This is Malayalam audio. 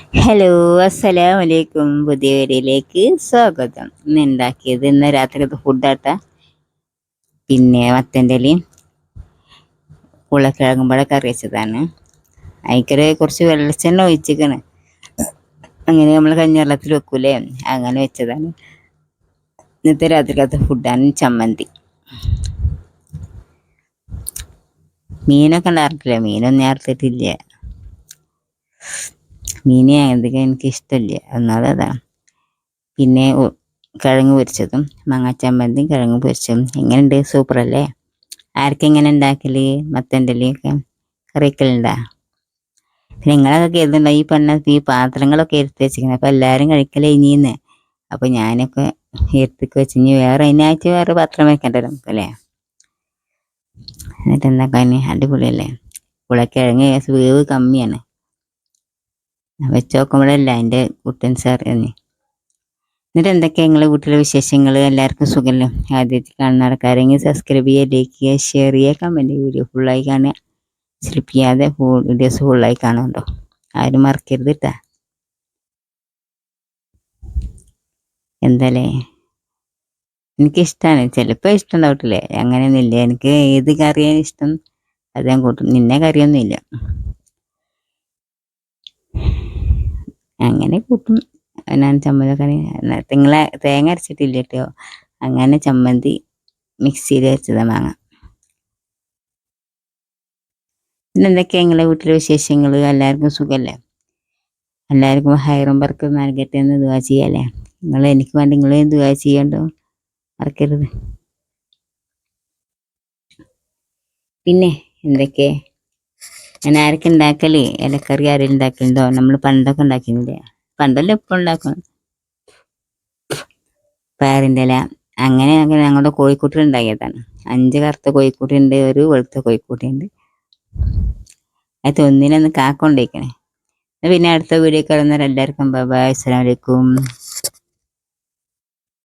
ഹലോ അസ്സലാം വലൈക്കും പുതിയ വീഡിയോയിലേക്ക് സ്വാഗതം. ഇന്ന് ഉണ്ടാക്കിയത് ഇന്ന് രാത്രിത്തെ ഫുഡാട്ട പിന്നെ മത്തന്റെ ഇലയും ഉരുളക്കിഴങ്ങും കൂടെ കറി വെച്ചതാണ്. അതിക്കറി കുറച്ച് വെള്ളച്ചെണ്ണ ഒഴിച്ചിക്കണ് അങ്ങനെ നമ്മൾ കഞ്ഞിവെള്ളത്തിൽ വെക്കൂലേ? അങ്ങനെ വെച്ചതാണ്. ഇന്നത്തെ രാത്രിക്കത്തെ ഫുഡാണ് ചമ്മന്തി. മീനൊക്കെ ഉണ്ടായിരുന്നില്ല മീനൊന്നും ഞാൻ ചേർത്തിട്ടില്ല മീൻ അധികം എനിക്ക് ഇഷ്ടമില്ല ഒന്നാമത് അതാണ് പിന്നെ കിഴങ്ങ് പൊരിച്ചതും മാങ്ങാച്ചമ്മന്തിയും കിഴങ്ങ് പൊരിച്ചതും. എങ്ങനെയുണ്ട്? സൂപ്പറല്ലേ? ആർക്കെങ്ങനെ ഉണ്ടാക്കൽ? മത്തന്റെ ഇലയൊക്കെ കറിക്കലുണ്ടാ പിന്നെ നിങ്ങളൊക്കെ കരുതുണ്ടോ ഈ പെണ്ണ ഈ പാത്രങ്ങളൊക്കെ എടുത്ത് വെച്ചിരിക്കുന്നത്. അപ്പം എല്ലാവരും കഴിക്കലേ ഇനിയെന്ന്. അപ്പം ഞാനൊക്കെ എടുത്തേക്ക് വെച്ച് ഇനി വേറെ അതിനായിട്ട് വേറെ പാത്രം വെക്കേണ്ടത് നമുക്കല്ലേ എന്നിട്ട് എന്താക്കാൻ അടിപൊളിയല്ലേ? ഉളക്കിഴങ്ങ് വേവ് കമ്മിയാണ്. വെച്ച് നോക്കുമ്പോഴല്ല അതിന്റെ സാർ എന്ന്. എന്നിട്ട് എന്തൊക്കെയാണ് നിങ്ങളെ വീട്ടിലെ വിശേഷങ്ങൾ എല്ലാവർക്കും സുഖമല്ലോ ആദ്യത്തെ കാണുന്ന ആൾക്കാരെങ്കിൽ സബ്സ്ക്രൈബ് ചെയ്യുക ലൈക്ക് ചെയ്യുക ഷെയർ ചെയ്യുക കമന്റ് വീഡിയോ ഫുള്ളായി കാണുക. സ്ലിപ്പ് ചെയ്യാതെ ഫുൾ വീഡിയോസ് ഫുള്ളായി കാണുന്നുണ്ടോ ആരും മറക്കരുത് കേട്ടാ എന്തല്ലേ എനിക്കിഷ്ടമാണ് ചിലപ്പോൾ ഇഷ്ടം ഉണ്ടാവട്ടില്ലേ അങ്ങനെയൊന്നുമില്ല. എനിക്ക് ഏത് കറിയാണ് ഇഷ്ടം? അത് ഞാൻ കൂട്ടും. നിന്നെ കറിയൊന്നുമില്ല. അങ്ങനെ കൂട്ടും. ഞാൻ ചമ്മന്തി കറി നിങ്ങളെ തേങ്ങ അരച്ചിട്ടില്ല കേട്ടോ അങ്ങനെ ചമ്മന്തി മിക്സിയിൽ അരച്ചത് മാങ്ങ. പിന്നെ എന്തൊക്കെയാ നിങ്ങളെ വീട്ടിലെ വിശേഷങ്ങൾ എല്ലാവർക്കും സുഖമല്ലേ എല്ലാവർക്കും ഹൈറും വർക്കും നൽകട്ടെ എന്ന് ദുവാ ചെയ്യാല്ലേ? നിങ്ങൾ എനിക്ക് വേണ്ടി നിങ്ങൾ ദുവാ ചെയ്യണ്ടോ? മറക്കരുത്. പിന്നെ എന്തൊക്കെ? ഞാൻ ആരൊക്കെ ഉണ്ടാക്കൽ ഇലക്കറി ആരെങ്കിലും ഉണ്ടാക്കലുണ്ടോ നമ്മൾ പണ്ടൊക്കെ ഉണ്ടാക്കിയില്ലേ പണ്ടല്ല ഇപ്പം ഉണ്ടാക്കും പയറിന്റെ ഇല. അങ്ങനെ അങ്ങനെ ഞങ്ങളുടെ കോഴിക്കൂട്ടി ഉണ്ടാക്കിയതാണ് അഞ്ച് കറുത്ത കോഴിക്കൂട്ടുണ്ട് ഒരു വെളുത്ത കോഴിക്കൂട്ടിയുണ്ട് അത് ഒന്നിനൊന്ന് കാക്ക കൊണ്ടേക്കണേ പിന്നെ അടുത്ത വീഡിയോ കിടന്നാൽ എല്ലാവർക്കും ബൈ അസ്സലാമലൈക്കും